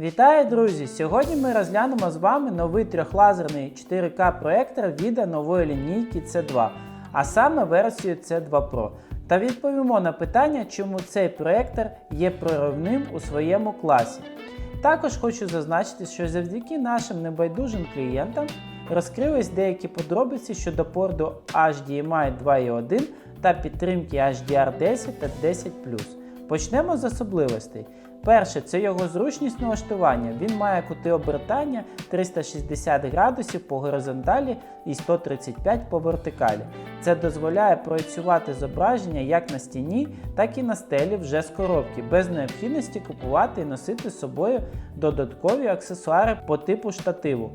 Вітаю, друзі! Сьогодні ми розглянемо з вами новий трьохлазерний 4К проектор від нової лінійки C2, а саме версію C2 Pro. Та відповімо на питання, чому цей проектор є проривним у своєму класі. Також хочу зазначити, що завдяки нашим небайдужим клієнтам розкрились деякі подробиці щодо порту HDMI 2.1 та підтримки HDR10 та 10. Почнемо з особливостей. Перше, це його зручність налаштування. Він має кути обертання 360 градусів по горизонталі і 135 по вертикалі. Це дозволяє проєцювати зображення як на стіні, так і на стелі вже з коробки, без необхідності купувати і носити з собою додаткові аксесуари по типу штативу.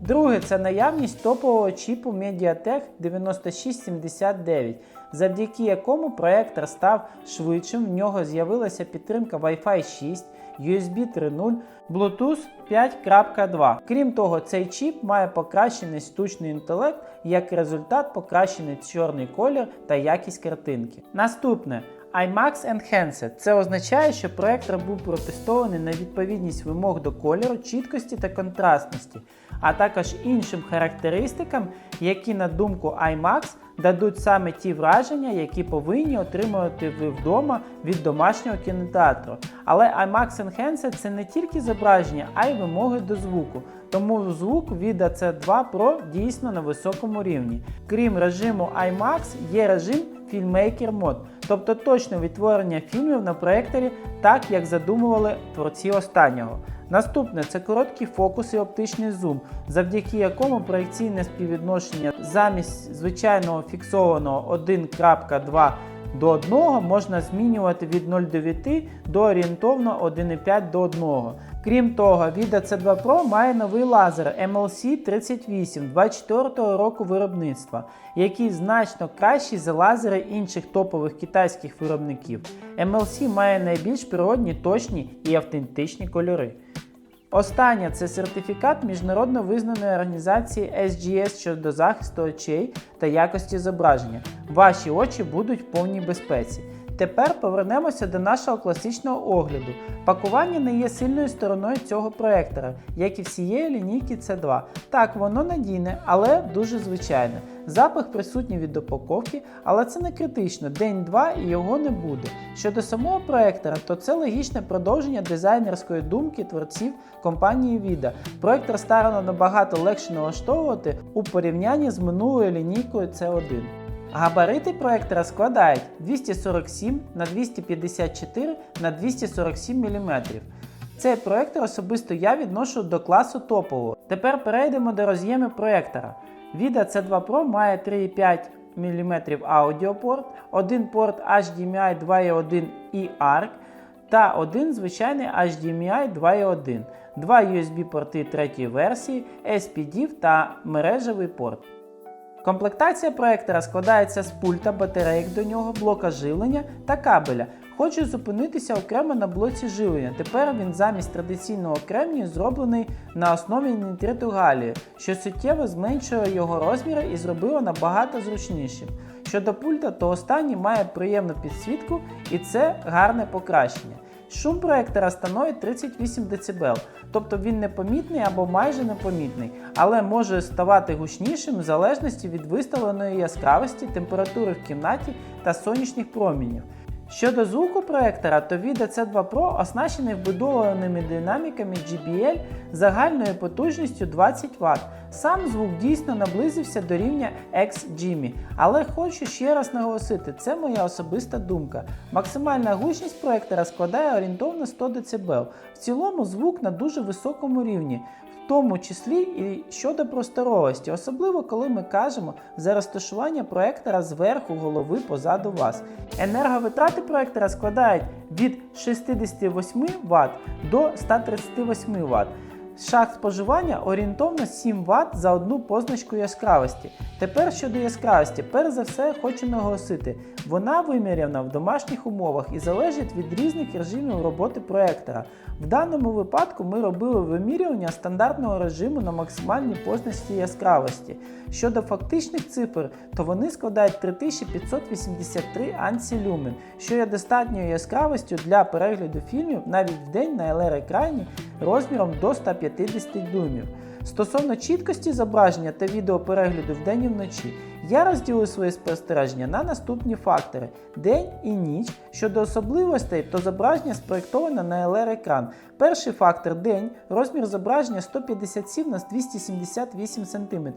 Друге, це наявність топового чіпу Mediatek 9679, завдяки якому проектор став швидшим. В нього з'явилася підтримка Wi-Fi 6, USB 3.0, Bluetooth 5.2. Крім того, цей чіп має покращений штучний інтелект, як результат покращений чорний колір та якість картинки. Наступне. IMAX Enhanced. Це означає, що проектор був протестований на відповідність вимог до кольору, чіткості та контрастності, а також іншим характеристикам, які, на думку IMAX, дадуть саме ті враження, які повинні отримувати ви вдома від домашнього кінотеатру. Але IMAX Enhanced це не тільки зображення, а й вимоги до звуку. Тому звук від AC2 Pro дійсно на високому рівні. Крім режиму IMAX, є режим Filmmaker Mode, тобто точне відтворення фільмів на проекторі, так як задумували творці останнього. Наступне це короткий фокус і оптичний зум, завдяки якому проекційне співвідношення замість звичайного фіксованого 1.2 до 1 можна змінювати від 0,9 до орієнтовно 1,5 до 1. Крім того, Vida C2 Pro має новий лазер MLC38 24 року виробництва, який значно кращий за лазери інших топових китайських виробників. MLC має найбільш природні, точні і автентичні кольори. Останнє це сертифікат міжнародно визнаної організації SGS щодо захисту очей та якості зображення. Ваші очі будуть в повній безпеці. Тепер повернемося до нашого класичного огляду. Пакування не є сильною стороною цього проектора, як і всієї лінійки C2. Так, воно надійне, але дуже звичайне. Запах присутній від упаковки, але це не критично, день-два і його не буде. Щодо самого проектора, то це логічне продовження дизайнерської думки творців компанії Vida. Проектор старано набагато легше налаштовувати у порівнянні з минулою лінійкою C1. Габарити проектора складають 247 на 254 на 247 мм. Цей проектор особисто я відношу до класу топового. Тепер перейдемо до роз'ємів проектора. Vida C2 Pro має 3,5 мм аудіопорт, один порт HDMI 2.1 і ARC та один звичайний HDMI 2.1, два USB порти третьої версії, SPDIF та мережевий порт. Комплектація проектора складається з пульта, батарейок до нього, блока живлення та кабеля. Хочу зупинитися окремо на блоці живлення. Тепер він замість традиційного кремнію зроблений на основі нітриту галію, що суттєво зменшує його розміри і зробило набагато зручнішим. Щодо пульта, то останній має приємну підсвітку і це гарне покращення. Шум проектора становить 38 дБ, тобто він непомітний або майже непомітний, але може ставати гучнішим в залежності від виставленої яскравості, температури в кімнаті та сонячних промінів. Щодо звуку проектора, то Vida C2 Pro оснащений вбудованими динаміками JBL загальною потужністю 20 Вт. Сам звук дійсно наблизився до рівня X-Jimmy, але хочу ще раз наголосити, це моя особиста думка. Максимальна гучність проектора складає орієнтовно 100 дБ. В цілому звук на дуже високому рівні. Тому числі і щодо просторовості, особливо коли ми кажемо за розташування проектора зверху голови позаду вас. Енерговитрати проектора складають від 68 Вт до 138 Вт. Шаг споживання орієнтовно 7 Вт за одну позначку яскравості. Тепер щодо яскравості, перш за все хочу наголосити, вона виміряна в домашніх умовах і залежить від різних режимів роботи проектора. В даному випадку ми робили вимірювання стандартного режиму на максимальній позначці яскравості. Щодо фактичних цифр, то вони складають 3583 ансі люмен, що є достатньою яскравістю для перегляду фільмів навіть в день на LR-екрані розміром до 150 дюймів. Стосовно чіткості зображення та відеоперегляду вдень і вночі, я розділив свої спостереження на наступні фактори: день і ніч. Щодо особливостей, то зображення спроєктоване на LR-екран. Перший фактор день, розмір зображення 157 на 278 см,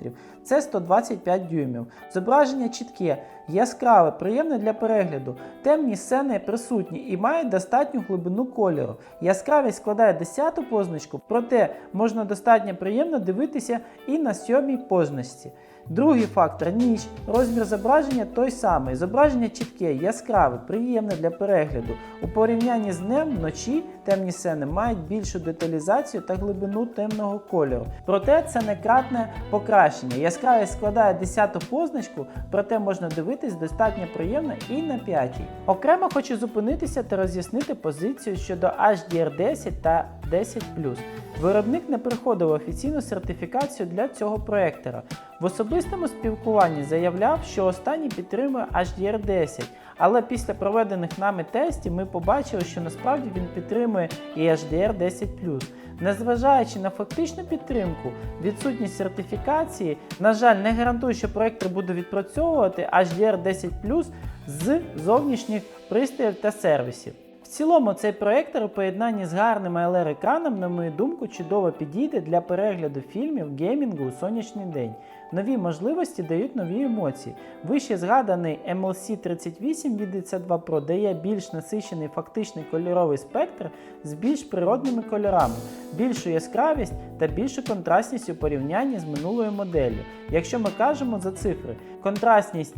це 125 дюймів. Зображення чітке, яскраве, приємне для перегляду. Темні сцени присутні і мають достатню глибину кольору. Яскравість складає 10-ту позначку, проте можна достатньо приємно дивитися і на сьомій позначці. Другий фактор ніч. Розмір зображення той самий. Зображення чітке, яскраве, приємне для перегляду. У порівнянні з днем вночі темні сцени мають більшу деталізацію та глибину темного кольору. Проте це не кратне покращення. Яскравість складає 10 позначку, проте можна дивитись достатньо приємно і на п'ятій. Окремо хочу зупинитися та роз'яснити позицію щодо HDR10 та 10 Виробник не приходив офіційну сертифікацію для цього проектора. В особистому спілкуванні заявляв, що останній підтримує HDR10, але після проведених нами тестів ми побачили, що насправді він підтримує і HDR10. Незважаючи на фактичну підтримку, відсутність сертифікації, на жаль, не гарантує, що проектор буде відпрацьовувати HDR10 з зовнішніх пристроїв та сервісів. В цілому цей проектор у поєднанні з гарним LR-екраном, на мою думку, чудово підійде для перегляду фільмів геймінгу у сонячний день. Нові можливості дають нові емоції. Вище згаданий MLC 38 від EC2 Pro дає більш насичений фактичний кольоровий спектр з більш природними кольорами, більшу яскравість та більшу контрастність у порівнянні з минулою моделлю. Якщо ми кажемо за цифри, контрастність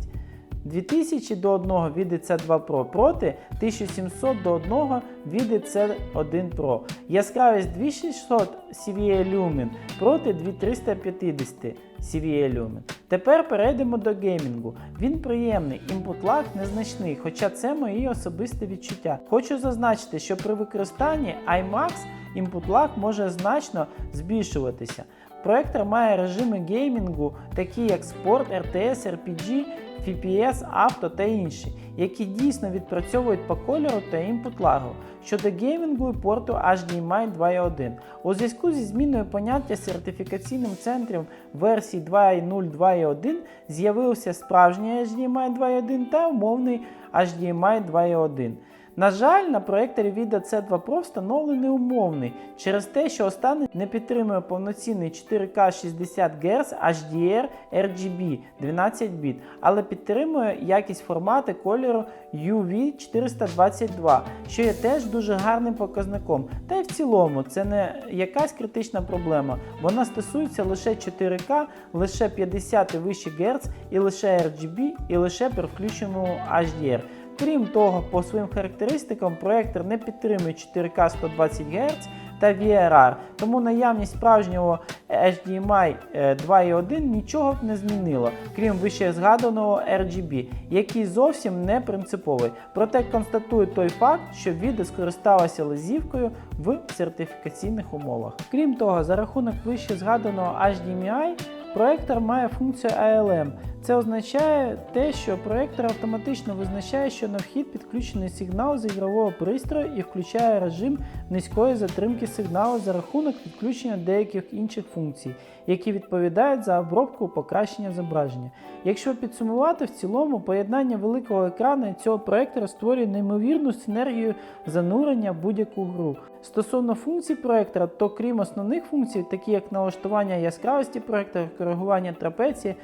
2000 до 1 від EC2 Pro проти 1700 до 1 від EC1 Pro. Яскравість 2600 CVA Lumen проти 2350 CVA Lumen. Тепер перейдемо до геймінгу. Він приємний, інпут лаг незначний, хоча це мої особисті відчуття. Хочу зазначити, що при використанні iMax інпут лаг може значно збільшуватися. Проектор має режими геймінгу, такі як Sport, RTS, RPG, FPS, авто та інші, які дійсно відпрацьовують по кольору та інпут лагу. Щодо геймінгу і порту HDMI 2.1. У зв'язку зі зміною поняття сертифікаційним центром версії 2.0 2.1 з'явився справжній HDMI 2.1 та умовний HDMI 2.1. На жаль, на проекторі Vida C2 Pro встановлений умовний через те, що останній не підтримує повноцінний 4К 60 Гц HDR RGB 12 біт, але підтримує якість формати кольору UV422, що є теж дуже гарним показником. Та й в цілому це не якась критична проблема. Вона стосується лише 4К, лише 50 і вище Гц, і лише RGB, і лише при включеному HDR. Крім того, по своїм характеристикам проектор не підтримує 4К 120 Гц та VRR, тому наявність справжнього HDMI 2.1 нічого б не змінило, крім вище згаданого RGB, який зовсім не принциповий. Проте констатує той факт, що відео скористалося лазівкою в сертифікаційних умовах. Крім того, за рахунок вище згаданого HDMI, проектор має функцію ALM. Це означає те, що проектор автоматично визначає, що на вхід підключений сигнал з ігрового пристрою і включає режим низької затримки сигналу за рахунок підключення деяких інших функцій, які відповідають за обробку покращення зображення. Якщо підсумувати, в цілому поєднання великого екрану і цього проектора створює неймовірну синергію занурення в будь-яку гру. Стосовно функцій проектора, то крім основних функцій, такі як налаштування яскравості проектора, коригування трапеції,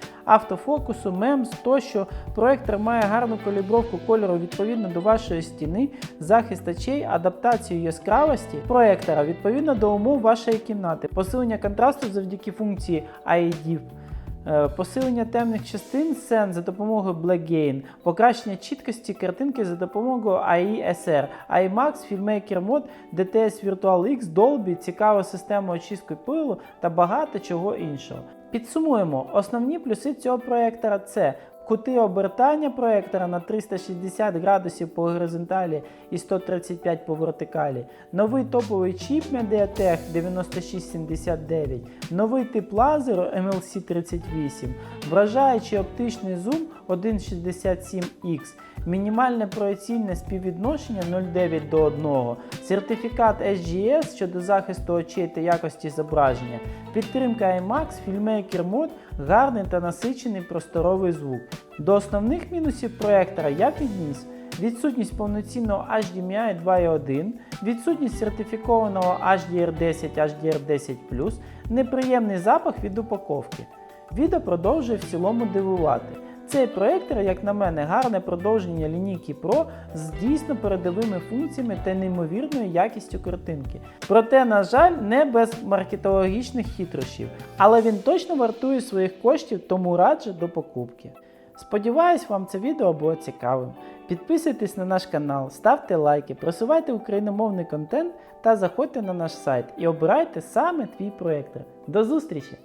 автофокусу, мемс тощо, проектор має гарну калібровку кольору відповідно до вашої стіни, захист очей, адаптацію яскравості проектора відповідно до умов вашої кімнати, посилення контрасту завдяки функції IDIP, Е, Посилення темних частин сцен за допомогою Blackgain, покращення чіткості картинки за допомогою AI SR, iMax, Filmmaker Mode, DTS Virtual X, Dolby, цікава система очистки пилу та багато чого іншого. Підсумуємо, основні плюси цього проєктора це кути обертання проєктора на 360 градусів по горизонталі і 135 по вертикалі, новий топовий чіп Mediatek 9679, новий тип лазеру MLC38, вражаючий оптичний зум 1,67X, мінімальне проеційне співвідношення 0,9 до 1, сертифікат SGS щодо захисту очей та якості зображення, підтримка IMAX, FilmMaker Mode, гарний та насичений просторовий звук. До основних мінусів проектора я підніс відсутність повноцінного HDMI 2.1, відсутність сертифікованого HDR10, HDR10+, неприємний запах від упаковки. Відео продовжує в цілому дивувати. Цей проектор, як на мене, гарне продовження лінійки Pro з дійсно передовими функціями та неймовірною якістю картинки. Проте, на жаль, не без маркетологічних хитрощів, але він точно вартує своїх коштів, тому раджу до покупки. Сподіваюсь, вам це відео було цікавим. Підписуйтесь на наш канал, ставте лайки, просувайте україномовний контент та заходьте на наш сайт і обирайте саме твій проектор. До зустрічі!